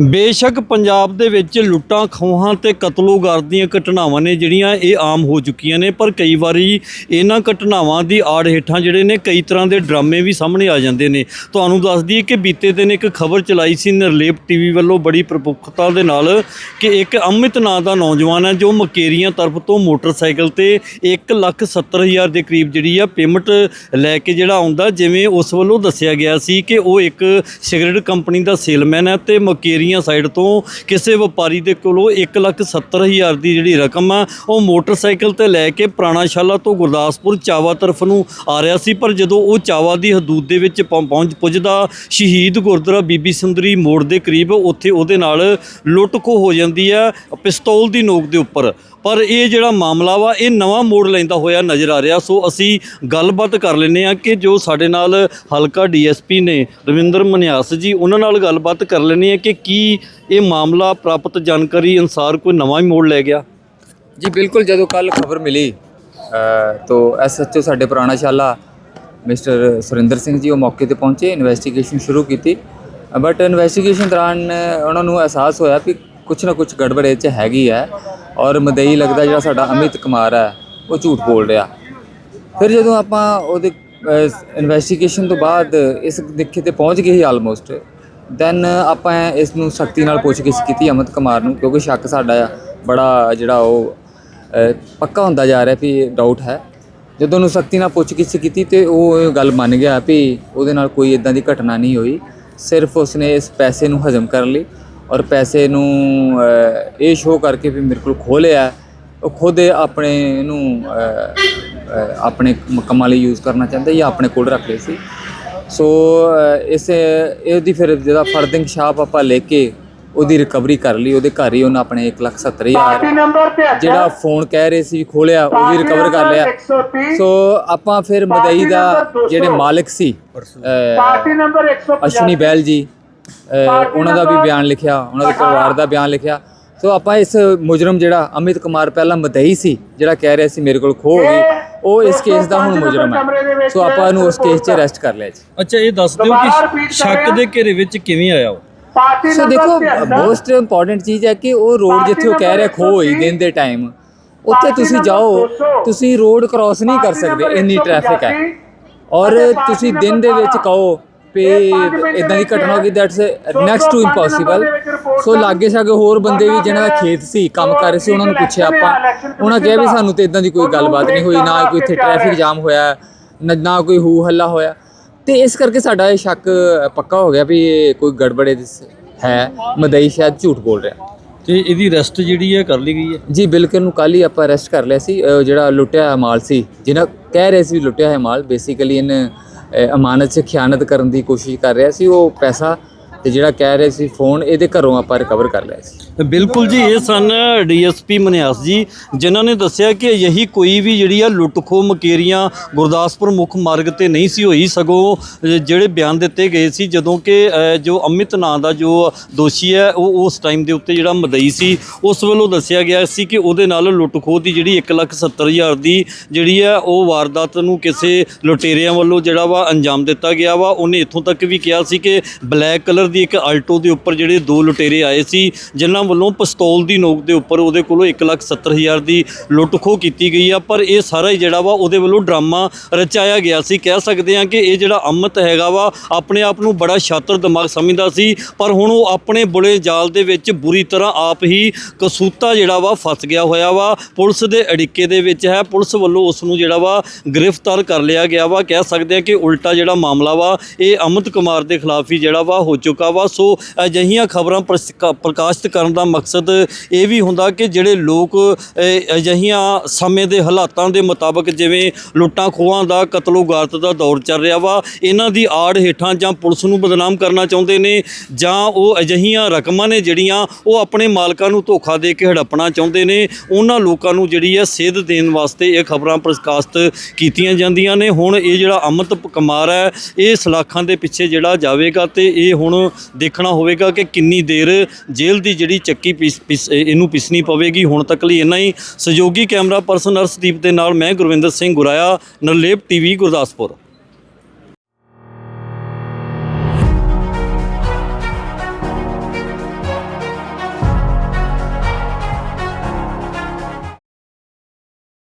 ਬੇਸ਼ੱਕ ਪੰਜਾਬ ਦੇ ਵਿੱਚ ਲੁੱਟਾਂ, ਖੋਹਾਂ ਤੇ ਕਤਲੋਗਾਰ ਦੀਆਂ ਘਟਨਾਵਾਂ ਨੇ ਜਿਹੜੀਆਂ ਇਹ ਆਮ ਹੋ ਚੁੱਕੀਆਂ ਨੇ, ਪਰ ਕਈ ਵਾਰੀ ਇਹਨਾਂ ਘਟਨਾਵਾਂ ਦੀ ਆੜ ਹੇਠਾਂ ਜਿਹੜੇ ਨੇ ਕਈ ਤਰ੍ਹਾਂ ਦੇ ਡਰਾਮੇ ਵੀ ਸਾਹਮਣੇ ਆ ਜਾਂਦੇ ਨੇ। ਤੁਹਾਨੂੰ ਦੱਸ ਦਈਏ ਕਿ ਬੀਤੇ ਦਿਨ ਇੱਕ ਖਬਰ ਚਲਾਈ ਸੀ, ਨਿਰਲੇਪ ਟੀਵੀ ਵੱਲੋਂ ਬੜੀ ਪ੍ਰਮੁੱਖਤਾ ਦੇ ਨਾਲ ਕਿ ਇੱਕ ਅਮਿਤ ਨਾਂ ਦਾ ਨੌਜਵਾਨ ਹੈ, ਜੋ ਮਕੇਰੀਆਂ ਤਰਫ ਤੋਂ ਮੋਟਰਸਾਈਕਲ ਤੇ 170000 ਦੇ ਕਰੀਬ ਜਿਹੜੀ ਆ ਪੇਮੈਂਟ ਲੈ ਕੇ ਜਿਹੜਾ ਆਉਂਦਾ, ਜਿਵੇਂ ਉਸ ਵੱਲੋਂ ਦੱਸਿਆ ਗਿਆ ਸੀ ਕਿ ਉਹ ਇੱਕ ਸਿਗਰਟ ਕੰਪਨੀ ਦਾ ਸੇਲਮੈਨ ਹੈ ਤੇ ਮਕੇਰੀਆਂ ਸਾਈਡ ਤੋਂ, ਕਿਸੇ ਵਪਾਰੀ ਦੇ ਕੋਲੋਂ 170000 ਦੀ ਜਿਹੜੀ ਰਕਮ ਆ, ਉਹ ਮੋਟਰਸਾਈਕਲ ਤੇ ਲੈ ਕੇ ਪੁਰਾਣਾਸ਼ਾਲਾ ਤੋਂ ਗੁਰਦਾਸਪੁਰ ਚਾਵਾ ਤਰਫ ਨੂੰ ਆ ਰਿਹਾ ਸੀ। ਪਰ ਜਦੋਂ ਉਹ ਚਾਵਾ ਦੀ ਹਦੂਦ ਦੇ ਵਿੱਚ ਪਹੁੰ- ਪਹੁੰਚ ਪੁੱਜਦਾ, ਸ਼ਹੀਦ ਗੁਰਦੁਆਰਾ ਬੀਬੀ ਸੁੰਦਰੀ ਮੋੜ ਦੇ ਕਰੀਬ, ਉੱਥੇ ਉਹਦੇ ਨਾਲ ਲੁੱਟ ਖੋ ਹੋ ਜਾਂਦੀ ਹੈ ਪਿਸਤੌਲ ਦੀ ਨੋਕ ਦੇ ਉੱਪਰ। ਪਰ ਇਹ ਜਿਹੜਾ ਮਾਮਲਾ ਵਾ ਇਹ ਨਵਾਂ ਮੋੜ ਲੈਂਦਾ ਹੋਇਆ ਨਜ਼ਰ ਆ ਰਿਹਾ। ਸੋ ਅਸੀਂ ਗੱਲਬਾਤ ਕਰ ਲੈਨੇ ਆ ਕਿ ਜੋ ਸਾਡੇ ਨਾਲ ਹਲਕਾ ਡੀਐਸਪੀ ਨੇ ਰਵਿੰਦਰ ਮਨਿਆਸ ਜੀ ਉਹਨਾਂ ਨਾਲ ਗੱਲਬਾਤ ਕਰ ਲੈਨੇ ਆ ਕਿ ਕੀ ਇਹ ਮਾਮਲਾ ਪ੍ਰਾਪਤ ਜਾਣਕਾਰੀ ਅਨਸਾਰ ਕੋਈ ਨਵਾਂ ਹੀ ਮੋੜ ਲੈ ਗਿਆ। ਜੀ ਬਿਲਕੁਲ ਜਦੋਂ ਕੱਲ ਖਬਰ ਮਿਲੀ ਅ, ਤੋ ਐਸਐਚਓ ਸਾਡੇ ਪੁਰਾਣਾ ਸ਼ਾਲਾ ਮਿਸਟਰ ਸੁਰਿੰਦਰ ਸਿੰਘ ਜੀ ਉਹ ਮੌਕੇ ਤੇ ਪਹੁੰਚੇ ਇਨਵੈਸਟੀਗੇਸ਼ਨ ਸ਼ੁਰੂ ਕੀਤੀ। ਬਟ ਇਨਵੈਸਟੀਗੇਸ਼ਨ ਦੌਰਾਨ ਉਹਨਾਂ ਨੂੰ ਅਹਿਸਾਸ ਹੋਇਆ ਕਿ ਕੁਝ ਨਾ ਕੁਝ ਗੜਬੜ ਇਹ 'ਚ ਹੈਗੀ ਹੈ। ਔਰ ਮਦਈ ਲੱਗਦਾ ਜਿਹੜਾ ਸਾਡਾ ਅਮਿਤ ਕੁਮਾਰ ਹੈ, ਉਹ ਝੂਠ ਬੋਲ ਰਿਹਾ। ਫਿਰ ਜਦੋਂ ਆਪਾਂ ਉਹਦੇ ਇਨਵੈਸਟੀਗੇਸ਼ਨ ਤੋਂ ਬਾਅਦ ਇਸ ਦਿੱਖੇ ਤੇ ਪਹੁੰਚ ਗਏ ਸੀ ਆਲਮੋਸਟ ਦੈਨ ਆਪਾਂ ਇਸ ਨੂੰ ਸਖਤੀ ਨਾਲ ਪੁੱਛਗਿੱਛ ਕੀਤੀ ਅਮਿਤ ਕੁਮਾਰ ਨੂੰ, ਕਿਉਂਕਿ ਸ਼ੱਕ ਸਾਡਾ ਬੜਾ ਜਿਹੜਾ ਉਹ ਪੱਕਾ ਹੁੰਦਾ ਜਾ ਰਿਹਾ ਵੀ ਡਾਊਟ ਹੈ। ਜਦੋਂ ਉਹਨੂੰ ਸਖਤੀ ਨਾਲ ਪੁੱਛਗਿੱਛ ਕੀਤੀ ਤੇ ਉਹ ਗੱਲ ਮੰਨ ਗਿਆ ਵੀ ਉਹਦੇ ਨਾਲ ਕੋਈ ਇਦਾਂ ਦੀ ਘਟਨਾ ਨਹੀਂ ਹੋਈ। ਸਿਰਫ ਉਸਨੇ ਇਸ ਪੈਸੇ ਨੂੰ ਹਜ਼ਮ ਕਰਨ ਲਈ ਔਰ ਪੈਸੇ ਨੂੰ ਇਹ ਸ਼ੋਅ ਕਰਕੇ ਵੀ ਮੇਰੇ ਕੋਲ ਖੋਹ ਲਿਆ। ਉਹ ਖੁਦ ਆਪਣੇ ਨੂੰ ਆਪਣੇ ਕੰਮਾਂ ਲਈ ਯੂਜ਼ ਕਰਨਾ ਚਾਹੁੰਦਾ ਜਾਂ ਆਪਣੇ ਕੋਲ ਰੱਖ ਲਏ ਸੀ। ਸੋ ਇਸ ਇਹਦੀ ਫਿਰ ਜਿਹਦਾ ਫਰਦਿੰਗ ਛਾਪ ਆਪਾਂ ਲੈ ਕੇ ਉਹਦੀ ਰਿਕਵਰੀ ਕਰ ਲਈ। ਉਹਦੇ ਘਰ ਹੀ ਉਹਨਾਂ ਆਪਣੇ 170000 ਜਿਹੜਾ ਫੋਨ ਕਹਿ ਰਹੇ ਸੀ ਖੋਲਿਆ ਉਹ ਵੀ ਰਿਕਵਰ ਕਰ ਲਿਆ। ਸੋ ਆਪਾਂ ਫਿਰ ਮਦਈ ਦਾ ਜਿਹੜੇ ਮਾਲਕ ਸੀ ਪਾਰਟੀ ਨੰਬਰ 150 ਅਸ਼ਵਨੀ ਬੈਲ ਜੀ ਉਹਨਾਂ ਦਾ ਵੀ ਬਿਆਨ ਲਿਖਿਆ ਉਹਨਾਂ ਦੇ ਪਰਿਵਾਰ ਦਾ ਬਿਆਨ ਲਿਖਿਆ। ਸੋ ਆਪਾਂ ਇਸ ਮੁਜਰਮ ਜਿਹੜਾ ਅਮਿਤ ਕੁਮਾਰ ਪਹਿਲਾਂ ਮਦਈ ਸੀ ਜਿਹੜਾ ਕਹਿ ਰਿਹਾ ਸੀ ਮੇਰੇ ਕੋਲ ਖੋ ਹੋ ਗਈ ਉਹ ਇਸ ਕੇਸ ਦਾ ਹੁਣ ਮੁਜਰਮ ਹੈ। ਸੋ ਆਪਾਂ ਇਹਨੂੰ ਉਸ ਕੇਸ 'ਚ ਅਰੈਸਟ ਕਰ ਲਿਆ ਜੀ। ਅੱਛਾ ਇਹ ਦੱਸ ਦਿਓ ਕਿ ਸ਼ੱਕ ਦੇ ਘੇਰੇ ਵਿੱਚ ਕਿਵੇਂ ਆਇਆ ਉਹ? ਸੋ ਦੇਖੋ ਮੋਸਟ ਇੰਪੋਰਟੈਂਟ ਚੀਜ਼ ਹੈ ਕਿ ਉਹ ਰੋਡ ਜਿੱਥੇ ਉਹ ਕਹਿ ਰਿਹਾ ਖੋ ਹੋਈ ਦਿਨ ਦੇ ਟਾਈਮ ਉੱਥੇ ਤੁਸੀਂ ਜਾਓ ਤੁਸੀਂ ਰੋਡ ਕ੍ਰਾਸ ਨਹੀਂ ਕਰ ਸਕਦੇ ਇੰਨੀ ਟ੍ਰੈਫਿਕ ਹੈ। ਔਰ ਤੁਸੀਂ ਦਿਨ ਦੇ ਵਿੱਚ ਕਹੋ ਵੀ ਇਦਾਂ ਦੀ ਘਟਨਾ ਹੋ ਗਈ that's next to impossible so ਲਾਗੇ ਛਾਗੇ ਹੋਰ ਬੰਦੇ ਵੀ ਜਿਹਨਾਂ ਦਾ ਖੇਤ ਸੀ ਕੰਮ ਕਰ ਰਹੇ ਸੀ ਉਹਨਾਂ ਨੂੰ ਪੁੱਛਿਆ ਆਪਾਂ। ਉਹਨਾਂ ਕਿਹਾ ਵੀ ਸਾਨੂੰ ਤੇ ਇਦਾਂ ਦੀ ਕੋਈ ਗੱਲਬਾਤ ਨਹੀਂ ਹੋਈ ਨਾ ਕੋਈ ਇੱਥੇ ਟ੍ਰੈਫਿਕ ਜਾਮ ਹੋਇਆ ਨਾ- ਨਾ ਕੋਈ ਹੂ ਹੱਲਾ ਹੋਇਆ। ਤੇ ਇਸ ਕਰਕੇ ਸਾਡਾ ਇਹ ਸ਼ੱਕ ਪੱਕਾ ਹੋ ਗਿਆ ਵੀ ਇਹ ਕੋਈ ਗੜਬੜੇ ਹੈ ਮਦਈ ਸ਼ਾਇਦ ਝੂਠ ਬੋਲ ਰਿਹਾ। ਤੇ ਇਹਦੀ ਰੈਸਟ ਜਿਹੜੀ ਹੈ ਕਰ ਲਈ ਗਈ ਹੈ? ਜੀ ਬਿਲਕੁਲ ਨੂੰ ਕੱਲ ਹੀ ਆਪਾਂ ਅਰੈਸਟ ਕਰ ਲਿਆ ਸੀ। ਜਿਹੜਾ ਲੁੱਟਿਆ ਹੋਇਆ ਮਾਲ ਸੀ ਜਿਹਨਾਂ ਕਹਿ ਰਹੇ ਸੀ ਵੀ ਲੁੱਟਿਆ ਹੋਇਆ ਮਾਲ ਬੇਸਿਕਲੀ ਇਹਨੇ ਅਮਾਨਤ 'ਚ ਖਿਆਨਤ ਕਰਨ ਦੀ ਕੋਸ਼ਿਸ਼ ਕਰ ਰਿਹਾ ਸੀ ਉਹ ਪੈਸਾ ਤੇ ਜਿਹੜਾ ਕਹਿ ਰਹੇ ਸੀ ਫੋਨ ਇਹਦੇ ਘਰੋਂ ਆਪਾਂ ਰਿਕਵਰ ਕਰ ਲਿਆ ਸੀ। ਬਿਲਕੁਲ ਜੀ ਇਹ ਸਨ ਡੀਐਸਪੀ ਮਨਿਆਸ ਜੀ ਜਿਨ੍ਹਾਂ ਨੇ ਦੱਸਿਆ ਕਿ ਯਹੀ ਕੋਈ ਵੀ ਜਿਹੜੀ ਆ ਲੁੱਟ ਖੋ ਮਕੇਰੀਆਂ ਗੁਰਦਾਸਪੁਰ ਮੁੱਖ ਮਾਰਗ ਤੇ ਨਹੀਂ ਸੀ ਹੋਈ। ਸਗੋਂ ਜਿਹੜੇ ਬਿਆਨ ਦਿੱਤੇ ਗਏ ਸੀ ਜਦੋਂ ਕਿ ਅ, ਜੋ ਅਮਿਤ ਨਾਂ ਦਾ ਜੋ ਦੋਸ਼ੀ ਹੈ ਉਹ ਉਸ ਟਾਈਮ ਦੇ ਉੱਤੇ ਜਿਹੜਾ ਮਦਈ ਸੀ ਉਸ ਵੱਲੋਂ ਦੱਸਿਆ ਗਿਆ ਸੀ ਕਿ ਉਹਦੇ ਨਾਲ ਲੁੱਟ ਖੋਹ ਦੀ ਜਿਹੜੀ 170000 ਦੀ ਜਿਹੜੀ ਹੈ ਉਹ ਵਾਰਦਾਤ ਨੂੰ ਕਿਸੇ ਲੁਟੇਰਿਆਂ ਵੱਲੋਂ ਜਿਹੜਾ ਵਾ ਅੰਜਾਮ ਦਿੱਤਾ ਗਿਆ ਵਾ। ਉਹਨੇ ਇੱਥੋਂ ਤੱਕ ਵੀ ਕਿਹਾ ਸੀ ਕਿ ਬਲੈਕ ਕਲਰ ਦੀ ਇੱਕ ਆਲਟੋ ਦੇ ਉੱਪਰ ਜਿਹੜੇ ਦੋ ਲੁਟੇਰੇ ਆਏ ਸੀ, ਜਿਨ੍ਹਾਂ ਵੱਲੋਂ ਪਿਸਤੌਲ ਦੀ ਨੋਕ ਦੇ ਉੱਪਰ ਉਹਦੇ ਕੋਲੋਂ 170000 ਦੀ ਲੁੱਟ ਖੋਹ ਕੀਤੀ ਗਈ ਆ, ਪਰ ਇਹ ਸਾਰਾ ਹੀ ਜਿਹੜਾ ਵਾ ਉਹਦੇ ਵੱਲੋਂ ਡਰਾਮਾ ਰਚਾਇਆ ਗਿਆ ਸੀ। ਕਹਿ ਸਕਦੇ ਆ ਕਿ ਇਹ ਜਿਹੜਾ ਅਮਤ ਹੈਗਾ ਵਾ, ਆਪਣੇ ਆਪ ਨੂੰ ਬੜਾ ਸ਼ਾਤਰ ਦਿਮਾਗ ਸਮਝਦਾ ਸੀ, ਪਰ ਹੁਣ ਉਹ ਆਪਣੇ ਬੁਲੇ ਜਾਲ ਦੇ ਵਿੱਚ ਬੁਰੀ ਤਰ੍ਹਾਂ ਆਪ ਹੀ ਕਸੂਤਾ ਜਿਹੜਾ ਵਾ ਫਸ ਗਿਆ ਹੋਇਆ ਵਾ। ਪੁਲਿਸ ਦੇ ਅੜਿੱਕੇ ਦੇ ਵਿੱਚ ਹੈ, ਪੁਲਿਸ ਵੱਲੋਂ ਉਸ ਨੂੰ ਜਿਹੜਾ ਵਾ ਗ੍ਰਿਫਤਾਰ ਕਰ ਲਿਆ ਗਿਆ ਵਾ। ਕਹਿ ਸਕਦੇ ਆ ਕਿ ਉਲਟਾ ਜਿਹੜਾ ਮਾਮਲਾ ਵਾ, ਇਹ ਅਮਿਤ ਕੁਮਾਰ ਦੇ ਖਿਲਾਫ ਹੀ ਜਿਹੜਾ ਵਾ ਹੋ ਚੁੱਕਾ ਵਾ ਸੋ ਅਜਿਹੀਆਂ ਖਬਰਾਂ ਪ੍ਰਕਾਸ਼ਿਤ ਕਰਨ ਦਾ ਮਕਸਦ ਇਹ ਵੀ ਹੁੰਦਾ ਕਿ ਜਿਹੜੇ ਲੋਕ ਅਜਿਹੀਆਂ ਸਮੇਂ ਦੇ ਹਾਲਾਤਾਂ ਦੇ ਮੁਤਾਬਕ ਜਿਵੇਂ ਲੁੱਟਾਂ ਖੋਹਾਂ ਦਾ, ਕਤਲੋਗਾਰਤ ਦਾ ਦੌਰ ਚੱਲ ਰਿਹਾ ਵਾ, ਇਹਨਾਂ ਦੀ ਆੜ ਹੇਠਾਂ ਜਾਂ ਪੁਲਿਸ ਨੂੰ ਬਦਨਾਮ ਕਰਨਾ ਚਾਹੁੰਦੇ ਨੇ ਜਾਂ ਉਹ ਅਜਿਹੀਆਂ ਰਕਮਾਂ ਨੇ ਜਿਹੜੀਆਂ ਉਹ ਆਪਣੇ ਮਾਲਕਾਂ ਨੂੰ ਧੋਖਾ ਦੇ ਕੇ ਹੜੱਪਣਾ ਚਾਹੁੰਦੇ ਨੇ, ਉਹਨਾਂ ਲੋਕਾਂ ਨੂੰ ਜਿਹੜੀ ਹੈ ਸੇਧ ਦੇਣ ਵਾਸਤੇ ਇਹ ਖਬਰਾਂ ਪ੍ਰਕਾਸ਼ਿਤ ਕੀਤੀਆਂ ਜਾਂਦੀਆਂ ਨੇ। ਹੁਣ ਇਹ ਜਿਹੜਾ ਅਮਿਤ ਕੁਮਾਰ ਹੈ, ਇਹ ਸਲਾਖਾਂ ਦੇ ਪਿੱਛੇ ਜਿਹੜਾ ਜਾਵੇਗਾ ਤੇ ਇਹ ਹੁਣ ਦੇਖਣਾ ਹੋਵੇਗਾ ਕਿ ਕਿੰਨੀ ਦੇਰ ਜੇਲ੍ਹ ਦੀ ਜਿਹੜੀ ਚੱਕੀ ਪਿਸ ਪਿਸ ਇਹਨੂੰ ਪਿਸਣੀ ਪਵੇਗੀ। ਹੁਣ ਤੱਕ ਲਈ ਇੰਨਾ ਹੀ। ਸਹਿਯੋਗੀ ਕੈਮਰਾ ਪਰਸਨ ਅਰਸ਼ਦੀਪ ਦੇ ਨਾਲ ਮੈਂ ਗੁਰਵਿੰਦਰ ਸਿੰਘ ਗੁਰਾਇਆ, ਨਰਲੇਪ ਟੀਵੀ, ਗੁਰਦਾਸਪੁਰ।